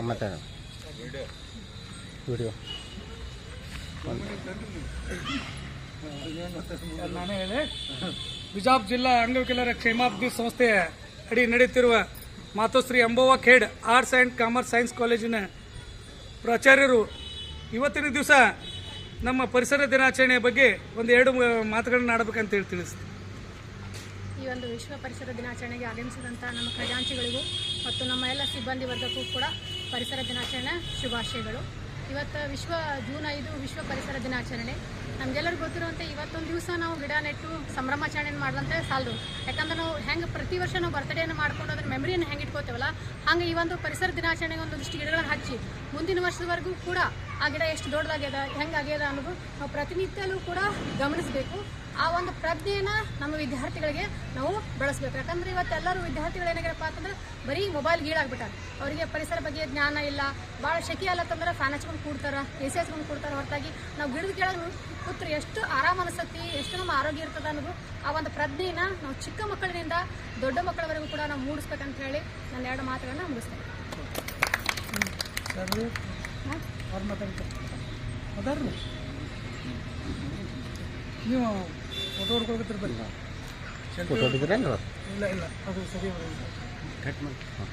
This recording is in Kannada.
ಹಾಂ ಮತ್ತೆ ವಿಡಿಯೋ ನಾನೇ ಹೇಳಿ. ಬಿಜಾಪುರ ಜಿಲ್ಲಾ ಅಂಗವಿಕಲರ ಕ್ಷೇಮಾಭಿವೃದ್ಧಿ ಸಂಸ್ಥೆ ಅಡಿ ನಡೆಯುತ್ತಿರುವ Matoshri ಅಂಬೋವ Khed arts and commerce science ಕಾಲೇಜಿನ ಪ್ರಾಚಾರ್ಯರು ಇವತ್ತಿನ ದಿವಸ ನಮ್ಮ ಪರಿಸರ ದಿನಾಚರಣೆಯ ಬಗ್ಗೆ ಒಂದು ಎರಡು ಮಾತುಗಳನ್ನ ಆಡಬೇಕಂತ ಹೇಳಿ ತಿಳಿಸ್ತೀನಿ ಈ ಒಂದು ವಿಶ್ವ ಪರಿಸರ ದಿನಾಚರಣೆಗೆ ಆಗಮಿಸಿದಂಥ ನಮ್ಮ ಖಜಾಂಚಿಗಳಿಗೂ ಮತ್ತು ನಮ್ಮ ಎಲ್ಲ ಸಿಬ್ಬಂದಿ ವರ್ಗಕ್ಕೂ ಕೂಡ ಪರಿಸರ ದಿನಾಚರಣೆ ಶುಭಾಶಯಗಳು. ಇವತ್ತು ವಿಶ್ವ ಜೂನ್ ಐದು ವಿಶ್ವ ಪರಿಸರ ದಿನಾಚರಣೆ. ನಮಗೆಲ್ಲರಿಗೂ ಗೊತ್ತಿರುವಂತೆ ಇವತ್ತೊಂದು ದಿವಸ ನಾವು ಗಿಡ ನೆಟ್ಟು ಸಂಭ್ರಮಾಚರಣೆ ಮಾಡಿದಂತೆ ಸಾಲದು. ಯಾಕಂದ್ರೆ ನಾವು ಹೆಂಗೆ ಪ್ರತಿ ವರ್ಷ ನಾವು ಬರ್ತ್ಡೇನ ಮಾಡ್ಕೊಂಡು ಅದನ್ನ ಮೆಮರಿಯನ್ನು ಹೆಂಗೆ ಇಟ್ಕೋತೇವಲ್ಲ ಹಂಗೆ ಈ ಒಂದು ಪರಿಸರ ದಿನಾಚರಣೆಗೆ ದೃಷ್ಟಿ ಗಿಡಗಳನ್ನು ಹಚ್ಚಿ, ಮುಂದಿನ ವರ್ಷದವರೆಗೂ ಕೂಡ ಆ ಗಿಡ ಎಷ್ಟು ದೊಡ್ಡದಾಗ್ಯದ, ಹೆಂಗಾಗ್ಯದ ಅನ್ನೋದು ನಾವು ಪ್ರತಿನಿತ್ಯಲೂ ಕೂಡ ಗಮನಿಸಬೇಕು. ಆ ಒಂದು ಪ್ರಜ್ಞೆನ ನಮ್ಮ ವಿದ್ಯಾರ್ಥಿಗಳಿಗೆ ನಾವು ಬೆಳೆಸ್ಬೇಕು. ಯಾಕಂದ್ರೆ ಇವತ್ತು ಎಲ್ಲರೂ ವಿದ್ಯಾರ್ಥಿಗಳು ಏನಾಗ್ಯಾರಪ್ಪ ಅಂತಂದ್ರೆ ಬರೀ ಮೊಬೈಲ್ ಗೀಳಾಗ್ಬಿಟ್ಟಾರೆ ಅವರಿಗೆ ಪರಿಸರ ಬಗ್ಗೆ ಜ್ಞಾನ ಇಲ್ಲ ಭಾಳ ಶೆಕೆ ಅಲ್ಲತ್ತಂದ್ರೆ ಫ್ಯಾನ್ ಹಚ್ಕೊಂಡು ಕೂಡ್ತಾರೆ ಎ ಸಿ ಹಚ್ಕೊಂಡು ಕೂಡ್ತಾರ. ಹೊರತಾಗಿ ನಾವು ಗಿಡದ ಕೆಳಗೆ ಕೂತ್ರೆ ಎಷ್ಟು ಆರಾಮ ಅನಿಸತ್ತಿ, ಎಷ್ಟು ನಮ್ಮ ಆರೋಗ್ಯ ಇರ್ತದೆ ಅನ್ನೋದು ಆ ಒಂದು ಪ್ರಜ್ಞೆನ ನಾವು ಚಿಕ್ಕ ಮಕ್ಕಳಿನಿಂದ ದೊಡ್ಡ ಮಕ್ಕಳವರೆಗೂ ಕೂಡ ನಾವು ಮೂಡಿಸ್ಬೇಕಂತ ಹೇಳಿ ನನ್ನ ಎರಡು ಮಾತುಗಳನ್ನ ಮುಗಿಸ್ತೇನೆ. ನೀವು? ಫೋಟೋ ಹೊಡಿದ್ರೇನು ಇಲ್ಲ ಇಲ್ಲ. ಅದು ಸರಿ ಕಟ್ ಮಾಡಿ. ಹಾಂ